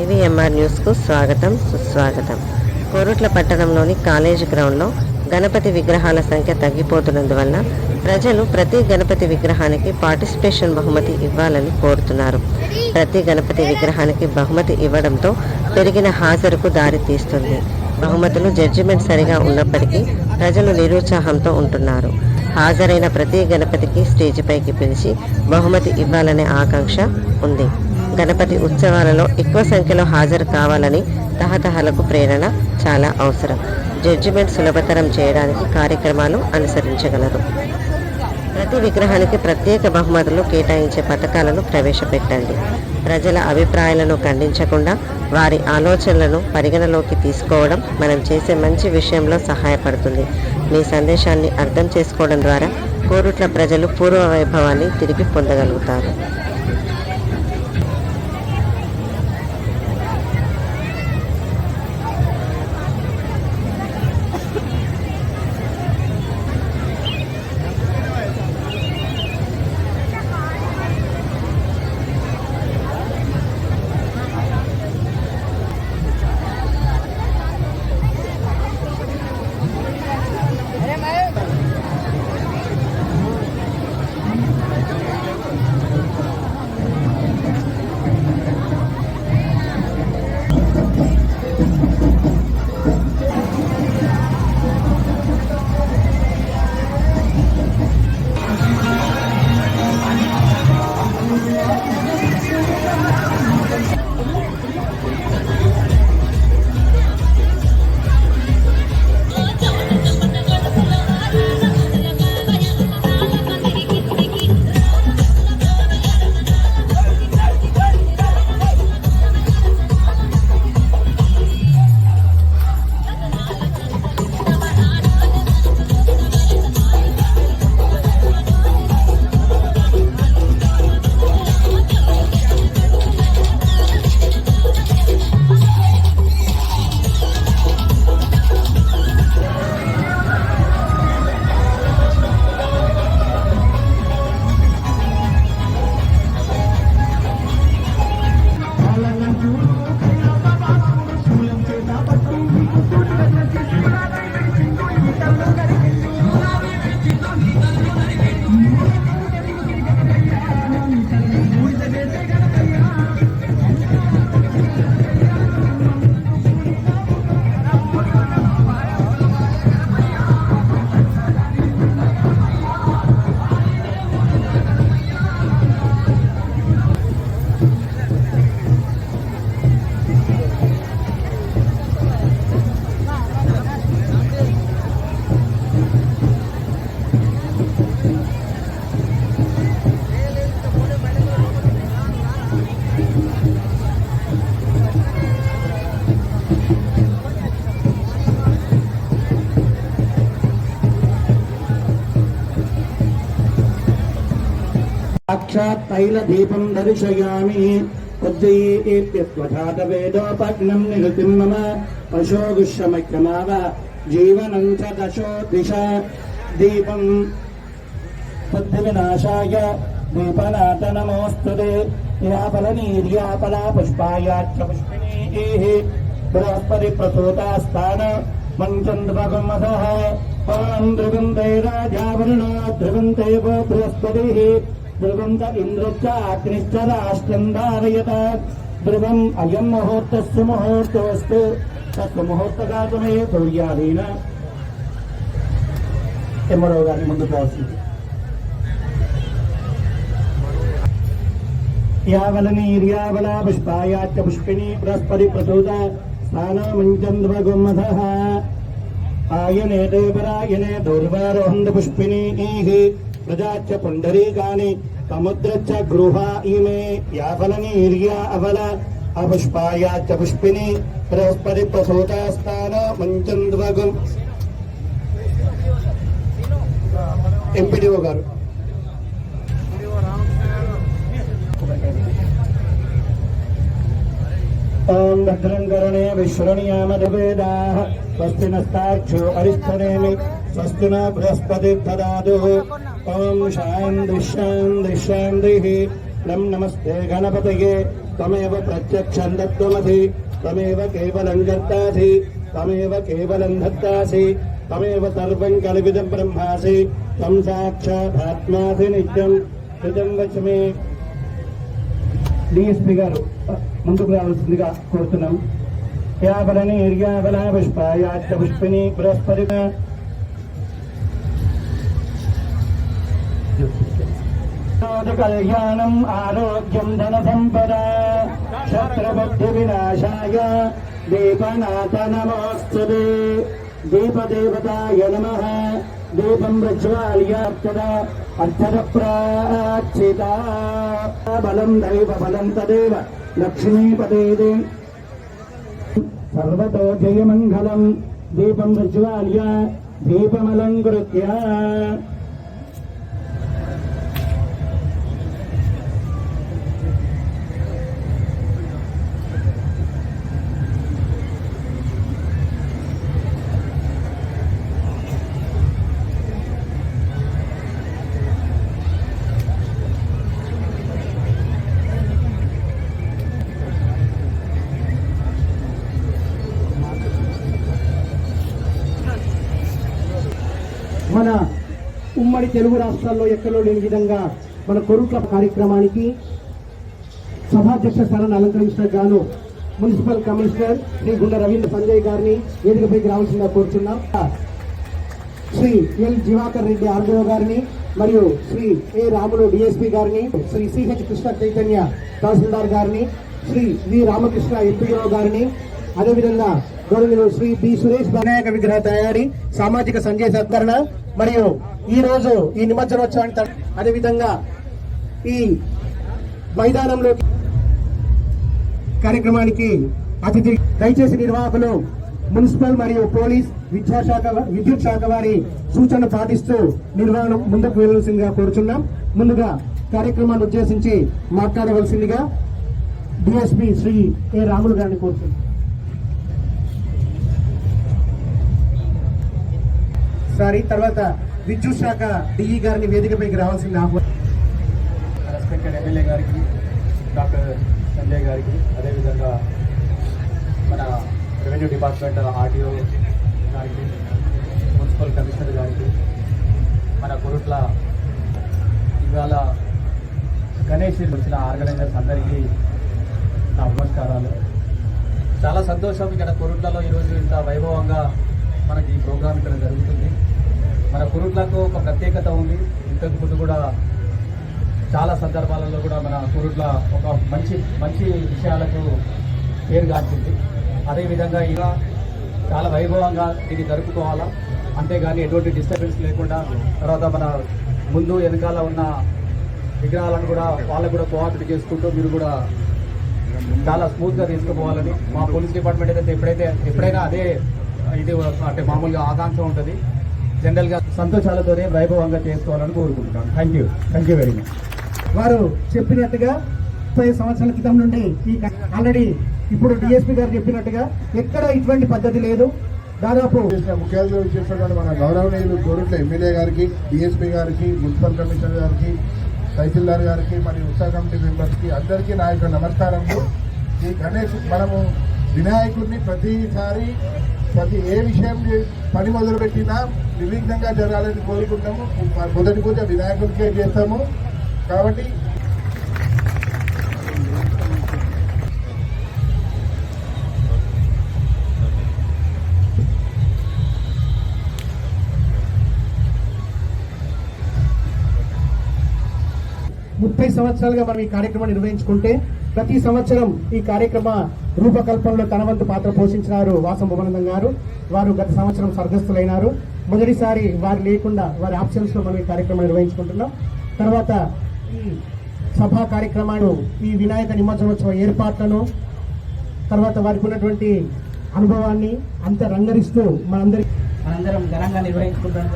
ఐవీఎంఆర్ న్యూస్కు స్వాగతం సుస్వాగతం. కోరుట్ల పట్టణంలోని కాలేజీ గ్రౌండ్లో గణపతి విగ్రహాల సంఖ్య తగ్గిపోతున్నందువల్ల ప్రజలు ప్రతి గణపతి విగ్రహానికి పార్టిసిపేషన్ బహుమతి ఇవ్వాలని కోరుతున్నారు. ప్రతి గణపతి విగ్రహానికి బహుమతి ఇవ్వడంతో పెరిగిన హాజరుకు దారి తీస్తుంది. బహుమతులు జడ్జిమెంట్ సరిగా ఉన్నప్పటికీ ప్రజలు నిరుత్సాహంతో ఉంటున్నారు. హాజరైన ప్రతి గణపతికి స్టేజిపైకి పిలిచి బహుమతి ఇవ్వాలనే ఆకాంక్ష ఉంది. గణపతి ఉత్సవాలలో ఎక్కువ సంఖ్యలో హాజరు కావాలని తహతహలకు ప్రేరణ చాలా అవసరం. జడ్జిమెంట్ సులభతరం చేయడానికి కార్యక్రమాలు అనుసరించగలరు. ప్రతి విగ్రహానికి ప్రత్యేక బహుమతులు కేటాయించే పథకాలను ప్రవేశపెట్టండి. ప్రజల అభిప్రాయాలను ఖండించకుండా వారి ఆలోచనలను పరిగణలోకి తీసుకోవడం మనం చేసే మంచి విషయంలో సహాయపడుతుంది. మీ సందేశాన్ని అర్థం చేసుకోవడం ద్వారా కోరుట్ల ప్రజలు పూర్వ వైభవాన్ని తిరిగి పొందగలుగుతారు. సాక్షాత్ తైల దీపం దర్శయామి ఉజ్జయీప్యత్వఘాతవేదోపగ్నం నిగతిం మమ పశోగుష్యమక్రమావ జీవనం చ దశో దిశ దీపం బుద్ధివినాశాయ దీపనాథ నమోస్తుతే యాపలనీర్యాపలా పుష్పాయాచ్చ పుష్పిణీः బృహస్పతి ప్రసూతాస్తాన మంచంద్రమగమధः పాం ధ్రువంతే రాజావరుణో ధ్రువంతే వో బృహస్పతిः ధ్రువంత ఇంద్రశ్చ అగ్నిశ్చ రాష్ట్రం ధారయత ధ్రువం అయం ముహూర్తస్సు ముహూర్తోస్తు. తస్సు ముహూర్తగాతమే సూర్యాధీన ఎమ్మడో గారి ముందు పోస్తుంది యావలనీర్యావలా పుష్పాయాచ పుష్పిణీ బృహస్పతి ప్రసూత స్థానమంచంద్రగుమ్మధः ఆయనే దేవరాయనే దౌర్వారోహంద పుష్పిణీ ప్రజాచ పుండరీకాని సముద్రచ్చ గృహా ఇమే యావలనీర్యా అవల అపుష్పాయాచ్చ పుష్పిణి బృహస్పతి ప్రసూత స్థాన మంచంద్రగం ఎంపీడీఓ గారు ఓం భద్రం కరణే విశ్వణీయామవేదాः స్వస్తి నస్తాక్షో అరిష్టనేమి స్వస్తి న బృహస్పతి దదాతు ఓం శాంతి శాంతి శాంతి నం నమస్తే గణపతయే త్వమేవ ప్రత్యక్షం దత్వమసి త్వమేవ కేవలం కర్తాసి త్వమేవ కేవలం దత్తాసి త్వమేవ సర్వం కల్విదం బ్రహ్మాసి త్వం సాక్షాత్మాసి నిత్యం కృతం వచమే డిఎస్పీ గారు ముందుకు రావాల్సిందిగా కోరుతున్నాం. యాబలని ఇర్యాబల పుష్పాయాచ పుష్పిణి బృహస్పతి కళ్యాణం ఆరోగ్యం ధన సంపద శత్రుబుద్ధి వినాశాయ దీపనాథ నమోస్తు దీపదేవతాయ నమ దీపం ప్రజ్వాల్యార్చద అర్చన ప్రాచిత బలం దైవ బలం తదేవ లక్ష్మీపదే సర్వతో జయమంగళం దీపం ఉమ్మడి తెలుగు రాష్ట్రాల్లో ఎక్కడో లేని విధంగా మన కొరుట్ల కార్యక్రమానికి సభాధ్యక్ష స్థానాన్ని అలంకరించిన గాను మున్సిపల్ కమిషనర్ శ్రీ గుండె రవీంద్ర సంజయ్ గారిని వేదికపైకి రావాల్సిందిగా కోరుతున్నాం శ్రీ ఎల్ జివాకర్ రెడ్డి ఆర్డీఓ గారిని మరియు శ్రీ ఏ రాములు డిఎస్పీ గారిని శ్రీ సిహెచ్ కృష్ణ చైతన్య తహసీల్దార్ గారిని శ్రీ వి రామకృష్ణ ఎంపీఓ గారిని అదేవిధంగా గౌరవనీయులు శ్రీ బి సురేష్ వినాయక విగ్రహ తయారీ సామాజిక సంజయ సత్కరణ మరియు ఈ రోజు ఈ నిమజ్జనోత్సవాన్ని అదేవిధంగా ఈ మైదానంలో కార్యక్రమానికి అతిథి దయచేసి నిర్వాహకులు మున్సిపల్ మరియు పోలీస్ విద్యాశాఖ విద్యుత్ శాఖ వారి సూచనలు పాటిస్తూ నిర్వహణ ముందుకు వెళ్ళవలసిందిగా కోరుచున్నాం. ముందుగా కార్యక్రమాన్ని ఉద్దేశించి మాట్లాడవలసిందిగా డిఎస్పి శ్రీ ఏ రాములు గారిని కోరుతున్నాం. సారీ తర్వాత విద్యుత్ శాఖ డిఈ గారిని వేదికపైకి రావాల్సింది ఆహ్వానం రెస్పెక్టెడ్ ఎమ్మెల్యే గారికి డాక్టర్ సంజయ్ గారికి అదేవిధంగా మన రెవెన్యూ డిపార్ట్మెంట్ ఆర్టీఓ గారికి మున్సిపల్ కమిషనర్ గారికి మన కొరుట్ల ఇవాళ గణేష్ వచ్చిన ఆర్గనైజర్స్ అందరికీ నా నమస్కారాలు. చాలా సంతోషం ఇక్కడ కొరుట్లలో ఈరోజు ఇంత వైభవంగా మనకి ఈ ప్రోగ్రాం ఇక్కడ జరుగుతుంది. మన కురుట్లకు ఒక ప్రత్యేకత ఉంది. ఇంతకు ముందు కూడా చాలా సందర్భాలలో కూడా మన కురుట్ల ఒక మంచి మంచి విషయాలకు పేరు గాంచింది. అదేవిధంగా ఇలా చాలా వైభవంగా దీన్ని జరుపుకోవాలా? అంతేగాని ఎటువంటి డిస్టర్బెన్స్ లేకుండా తర్వాత మన ముందు వెనకాల ఉన్న విగ్రహాలను కూడా వాళ్ళకు కూడా కోఆపరేట్ చేసుకుంటూ మీరు కూడా చాలా స్మూత్గా తీసుకుపోవాలని మా పోలీస్ డిపార్ట్మెంట్ అయితే ఎప్పుడైతే ఎప్పుడైనా అదే ఇది అంటే మామూలుగా ఆకాంక్ష ఉంటుంది. జనరల్గా సంతోషాలతోనే వైభవంగా చేసుకోవాలని కోరుకుంటున్నాను. Thank you thank you very much వారు చెప్పినట్టుగా ముప్పై సంవత్సరాల క్రితం నుండి ఈ ఆల్రెడీ ఇప్పుడు డిఎస్పీ గారు చెప్పినట్టుగా ఎక్కడ ఇటువంటి పద్ధతి లేదు. దాదాపు చేసిన ముఖ్య అతిథులు చేస్తున్నటువంటి మన గౌరవనీయులు కోరుట్ల ఎమ్మెల్యే గారికి డిఎస్పీ గారికి మున్సిపల్ కమిషనర్ గారికి తహసీల్దార్ గారికి మరియు ఉత్సవ కమిటీ మెంబర్స్కి అందరికీ నా యొక్క నమస్కారములు ఈ గణేష్ మనము వినాయకుడిని ప్రతిసారి ప్రతి ఏ విషయం పని మొదలుపెట్టినా నిర్విఘ్నంగా జరగాలని కోరుకుంటాము. మొదటి పూజ వినాయకుడికే చేస్తాము. కాబట్టి ముప్పై సంవత్సరాలుగా మనం ఈ కార్యక్రమం నిర్వహించుకుంటే ప్రతి సంవత్సరం ఈ కార్యక్రమ రూపకల్పనలో తన వంతు పాత్ర పోషించినారు వాసం భువనందం గారు. వారు గత సంవత్సరం స్వర్గస్థులైనారు. మొదటిసారి వారు లేకుండా వారి ఆప్షన్స్లో మనం ఈ కార్యక్రమం నిర్వహించుకుంటున్నాం. తర్వాత ఈ సభా కార్యక్రమాలు ఈ వినాయక నిమజ్జనోత్సవ ఏర్పాట్లను తర్వాత వారికి ఉన్నటువంటి అనుభవాన్ని అంత రంగరిస్తూ మనందరి మనందరం ఘనంగా నిర్వహించుకుంటున్న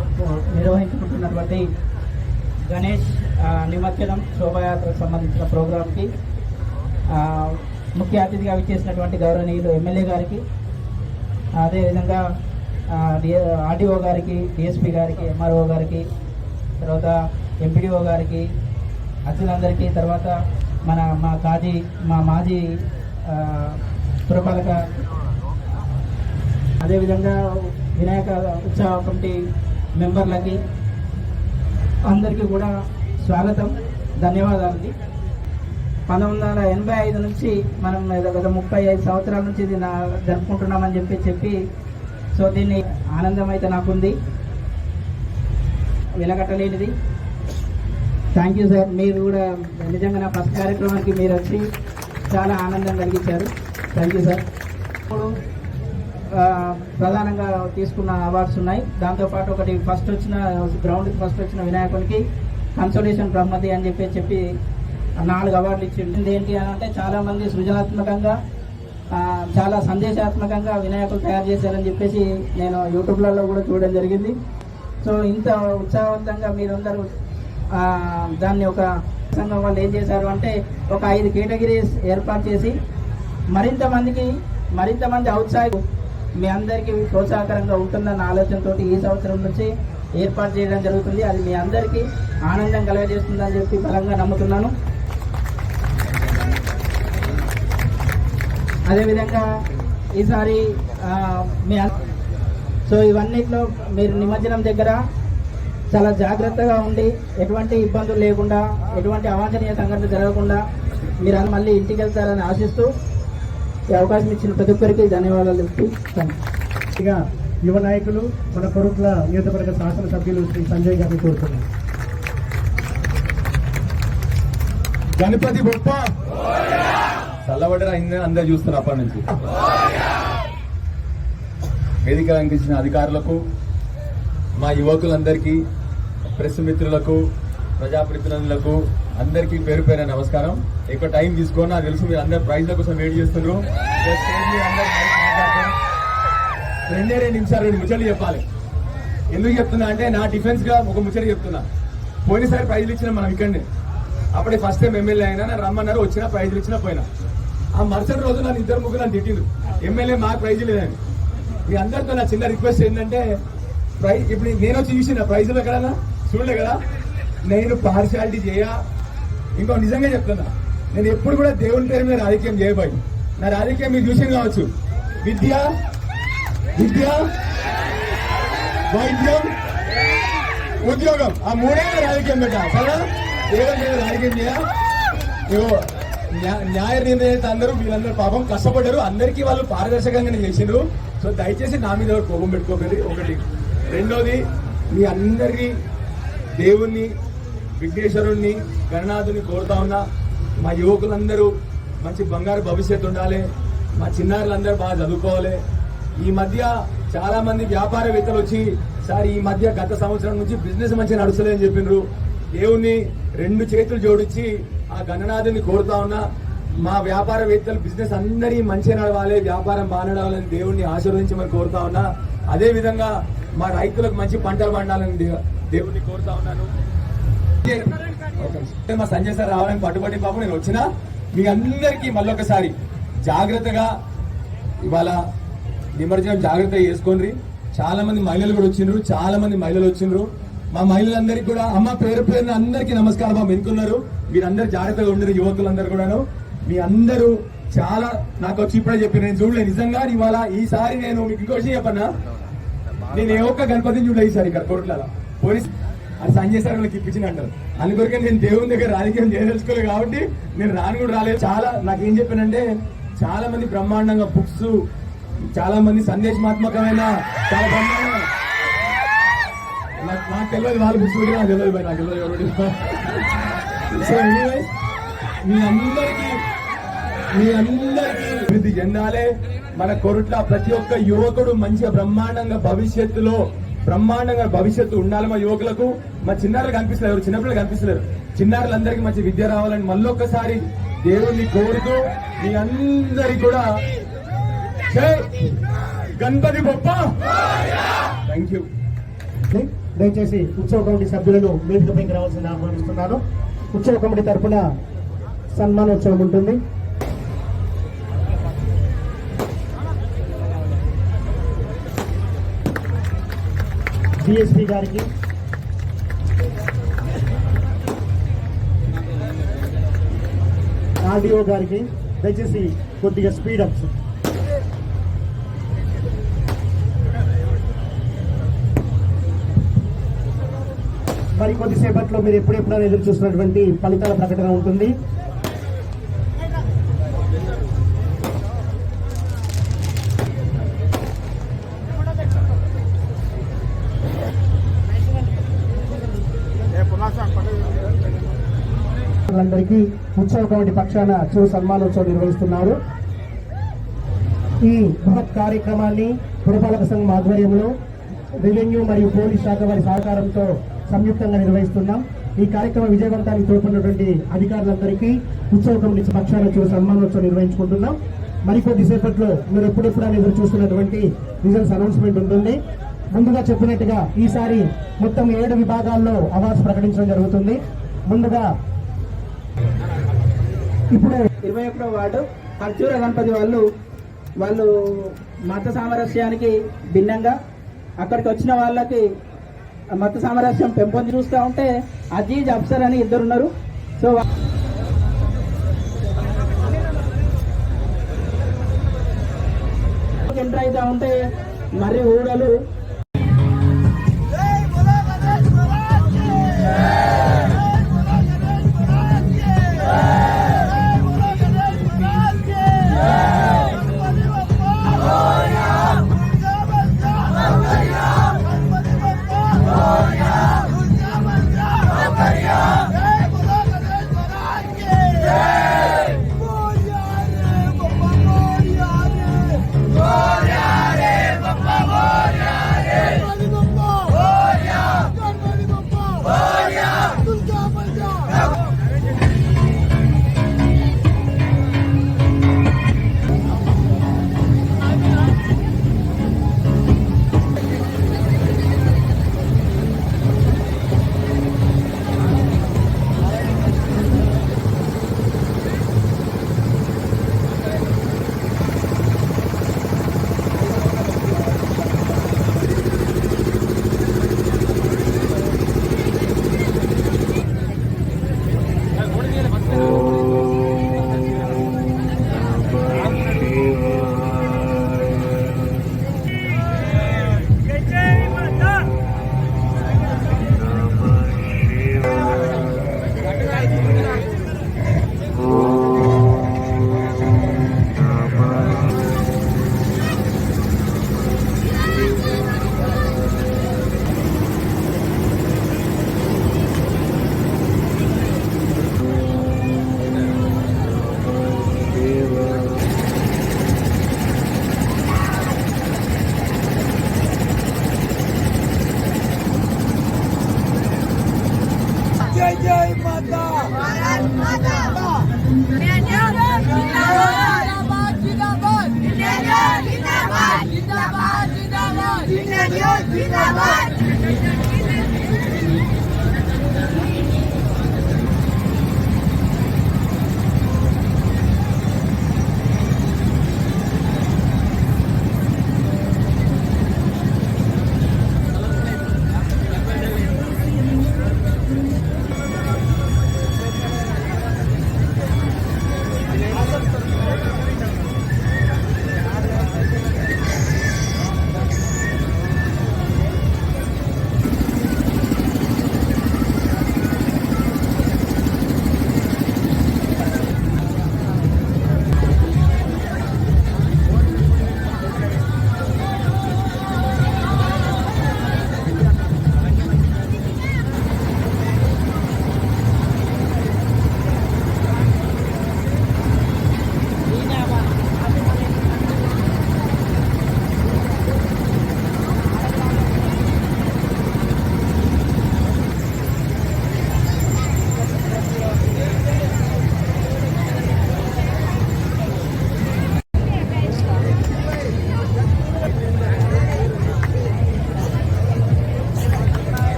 నిర్వహించుకుంటున్నటువంటి గణేష్ నిమజ్జనం శోభయాత్రకు సంబంధించిన ప్రోగ్రాంకి ముఖ్య అతిథిగా విచ్చేసినటువంటి గౌరవనీయులు ఎమ్మెల్యే గారికి అదేవిధంగా ఆర్డీఓ గారికి డిఎస్పీ గారికి ఎంఆర్ఓ గారికి తర్వాత ఎంపీడీఓ గారికి అతిథులందరికీ తర్వాత మన మా కాజీ మా మాజీ పురపాలక అదేవిధంగా వినాయక ఉత్సవ కమిటీ మెంబర్లకి అందరికీ కూడా స్వాగతం ధన్యవాదాలండి. పంతొమ్మిది వందల ఎనభై ఐదు నుంచి మనం గత ముప్పై ఐదు సంవత్సరాల నుంచి ఇది నా జరుపుకుంటున్నామని చెప్పి చెప్పి సో దీన్ని ఆనందం అయితే నాకుంది. వెలగట్టలేనిది. థ్యాంక్ యూ సార్ మీరు కూడా నిజంగా నా ఫస్ట్ కార్యక్రమానికి మీరు వచ్చి చాలా ఆనందం కలిగించారు. థ్యాంక్ యూ సార్ ఇప్పుడు ప్రధానంగా తీసుకున్న అవార్డ్స్ ఉన్నాయి. దాంతోపాటు ఒకటి ఫస్ట్ వచ్చిన గ్రౌండ్కి ఫస్ట్ వచ్చిన వినాయకునికి కన్సల్టేషన్ బ్రహ్మది అని చెప్పి చెప్పి నాలుగు అవార్డులు ఇచ్చింది ఏంటి అని అంటే చాలామంది సృజనాత్మకంగా చాలా సందేశాత్మకంగా వినాయకులు తయారు చేశారని చెప్పేసి నేను యూట్యూబ్లలో కూడా చూడడం జరిగింది. సో ఇంత ఉత్సాహవంతంగా మీరందరూ దాన్ని ఒక సంఘం వాళ్ళు ఏం చేశారు అంటే ఒక ఐదు కేటగిరీస్ ఏర్పాటు చేసి మరింత మందికి మరింత మంది ఔత్సాహికు మీ అందరికీ ప్రోత్సాహకరంగా ఉంటుందన్న ఆలోచనతో ఈ సంవత్సరం నుంచి ఏర్పాటు చేయడం జరుగుతుంది. అది మీ అందరికీ ఆనందం కలగజేస్తుందని చెప్పి బలంగా నమ్ముతున్నాను. అదేవిధంగా ఈసారి మీ సో ఇవన్నిట్లో మీరు నిమజ్జనం దగ్గర చాలా జాగ్రత్తగా ఉండి ఎటువంటి ఇబ్బందులు లేకుండా ఎటువంటి అవాంఛనీయ సంఘటన జరగకుండా మీరు అన్ని మళ్ళీ ఇంటికి వెళ్తారని ఆశిస్తూ ఈ అవకాశం ఇచ్చిన ప్రతి ఒక్కరికి ధన్యవాదాలు చెప్తూ. ఇక యువ నాయకులు మన కొరుట్ల నియోజకవర్గ శాసనసభ్యులు శ్రీ సంజయ్ గారిని కోరుతున్నాం గణపతి బొప్ప చల్లబడ్డ అయిందని అందరు చూస్తున్నారు అప్పటి నుంచి. వేదిక అలంకరించిన అధికారులకు మా యువకులందరికీ ప్రెస్ మిత్రులకు ప్రజాప్రతినిధులకు అందరికీ పేరు పేరు నమస్కారం. ఎక్కువ టైం తీసుకోని నాకు తెలుసు మీరు అందరు ప్రైజ్ల కోసం వెయిట్ చేస్తున్నారు రెండే రెండు నిమిషాలు రెండు ముచ్చట్లు చెప్పాలి. ఎందుకు చెప్తున్నా అంటే నా డిఫెన్స్గా ఒక ముచ్చట చెప్తున్నా. పోయినసారి ప్రైజ్లు ఇచ్చిన మనం ఇక్కడనే. అప్పుడే ఫస్ట్ టైం ఎమ్మెల్యే అయినా రమ్మన్నారు వచ్చిన ప్రైజ్లు ఇచ్చిన పోయినా. ఆ మరుసటి రోజు నన్ను ఇద్దరు ముగ్గురు నన్ను తిట్టిండ్రు. ఎమ్మెల్యే మాకు ప్రైజ్ లేదని మీ అందరితో నా చిన్న రిక్వెస్ట్ ఏంటంటే ప్రైజ్ ఇప్పుడు నేను వచ్చి చూసిన ప్రైజులు ఎక్కడన్నా? చూడలే కదా. నేను పార్షాలిటీ చేయ. ఇంకో నిజంగా చెప్తున్నా నేను ఎప్పుడు కూడా దేవుని పేరు మీద రాజకీయం చేయబోయి. నా రాజకీయం మీరు చూసిన కావచ్చు. విద్య విద్య వైద్యం ఉద్యోగం. ఆ మూడే రాజకీయం పెట్టా. సరే దేవుని మీద రాజకీయం చేయ. ఇగో న్యాయ నిర్ణయత అందరూ? వీళ్ళందరూ పాపం కష్టపడ్డారు. అందరికీ వాళ్ళు పారదర్శకంగానే చేసిండ్రు. సో దయచేసి నా మీద కోపం పెట్టుకోకండి. ఒకటి. రెండోది మీ అందరికీ దేవుణ్ణి విఘ్నేశ్వరుణ్ణి గణనాథుని కోరుతా ఉన్నా మా యువకులందరూ మంచి బంగారు భవిష్యత్తు ఉండాలి. మా చిన్నారులందరూ బాగా చదువుకోవాలి. ఈ మధ్య చాలా మంది వ్యాపారవేత్తలు వచ్చి సార్ ఈ మధ్య గత సంవత్సరం నుంచి బిజినెస్ మంచిగా నడుస్తలేదని చెప్పిండ్రు దేవుణ్ణి రెండు చేతులు జోడించి ఆ గణనాథుని కోరుతా ఉన్నా మా వ్యాపారవేత్తలు బిజినెస్ అందరి మంచిగా నడవాలి వ్యాపారం బాగా నడవాలని దేవుణ్ణి ఆశీర్వదించమని కోరుతా ఉన్నా. అదే విధంగా మా రైతులకు మంచి పంటలు పండాలని దేవుణ్ణి కోరుతా ఉన్నాను. మా సంజయ్ సార్ రావాలని పట్టుబడి పాపం నేను వచ్చినా మీ అందరికీ మళ్ళొకసారి జాగ్రత్తగా ఇవాళ నిమజ్జనం జాగ్రత్తగా చేసుకోండి. చాలా మంది మహిళలు కూడా వచ్చిండ్రు చాలా మంది మహిళలు వచ్చిండ్రు. మా మహిళలందరికీ కూడా అమ్మ పేరు పేరున అందరికీ నమస్కారం అమ్మ ఎన్నుకున్నారు మీరందరూ జాగ్రత్తగా ఉండరు యువకులందరూ కూడాను. మీ అందరూ చాలా నాకు వచ్చి ఇప్పుడే చెప్పి నేను చూడలేదు నిజంగా ఇవాళ ఈసారి నేను మీకు ఇంకో విషయం చెప్పన్నా నేను ఏ ఒక్క గణపతిని చూడలేదు ఈసారి ఇక్కడ కోట్లలో పోలీస్ అది సంజయ్ సార్ వాళ్ళకి ఇప్పించిన అంటారు. అందుకొరకే నేను దేవుని దగ్గర రాజకీయం చేయదలుచుకోలేదు కాబట్టి నేను రాను కూడా రాలేదు. చాలా నాకేం చెప్పానంటే చాలా మంది బ్రహ్మాండంగా బుక్స్ చాలా మంది సందేశమాత్మకమైన చాలా బ్రహ్మాండంగా నాకు తెలియదు వాళ్ళు బుక్స్ నాకు తెలియదు భయ్, నాకు తెలియదు ఎవరు సో ఎనీవే మీ అందరికీ మీ అందరికీ అభివృద్ధి మన కొరుట్ల ప్రతి ఒక్క యువకుడు మంచిగా బ్రహ్మాండంగా భవిష్యత్తులో బ్రహ్మాండంగా భవిష్యత్తు ఉండాలి మా యువకులకు. మా చిన్నారులు కనిపిస్తలేరు చిన్నపిల్లలు కనిపిస్తలేరు. చిన్నారులందరికీ మంచి విద్య రావాలని మళ్ళొక్కసారి దేవుణ్ణి కోరుతూ మీ అందరికి కూడా గణపతి బొప్ప థ్యాంక్ యూ దయచేసి ఉత్సవ కమిటీ సభ్యులను వేదికపైకి రావాల్సింది ఆహ్వానిస్తున్నాను. ఉత్సవ కమిటీ తరఫున సన్మానోత్సవం ఉంటుంది. డిఎస్పీ గారికి ఆర్డిఓ గారికి దయచేసి కొద్దిగా స్పీడ్ స్పీడప్ అప్ మరి కొద్దిసేపట్లో మీరు ఎప్పుడెప్పుడైనా ఎదురు చూసినటువంటి ఫలితాల ప్రకటన ఉంటుంది. అందరికీ ఉత్సవ కమిటీ పక్షాన చిరు సన్మానోత్సవం నిర్వహిస్తున్నారు. ఈ బృహత్ కార్యక్రమాన్ని పురపాలక సంఘం ఆధ్వర్యంలో రెవెన్యూ మరియు పోలీస్ శాఖ వారి సహకారంతో సంయుక్తంగా నిర్వహిస్తున్నాం. ఈ కార్యక్రమం విజయవంతానికి తోడ్పడినటువంటి అధికారులందరికీ ఉత్సవ కమిటీ పక్షాన చిరు సన్మానోత్సవం నిర్వహించుకుంటున్నాం. మరికొద్ది సేపట్లో మీరు ఎప్పుడెప్పుడు ఎదురు చూస్తున్నటువంటి రిజల్ట్స్ అనౌన్స్మెంట్ ఉంటుంది. ముందుగా చెప్పినట్టుగా ఈసారి మొత్తం ఏడు విభాగాల్లో అవార్డ్స్ ప్రకటించడం జరుగుతుంది. ముందుగా ఇప్పుడు ఇరవై ఒకటో వార్డు ఖర్చూర గణపతి వాళ్ళు వాళ్ళు మత సామరస్యానికి భిన్నంగా అక్కడికి వచ్చిన వాళ్ళకి మత సామరస్యం పెంపొంది చూస్తూ ఉంటే అజీజ్ అఫ్సర్ అని ఇద్దరున్నారు. సో ఎంటర్ అవుతా ఉంటే మరి ఊడలు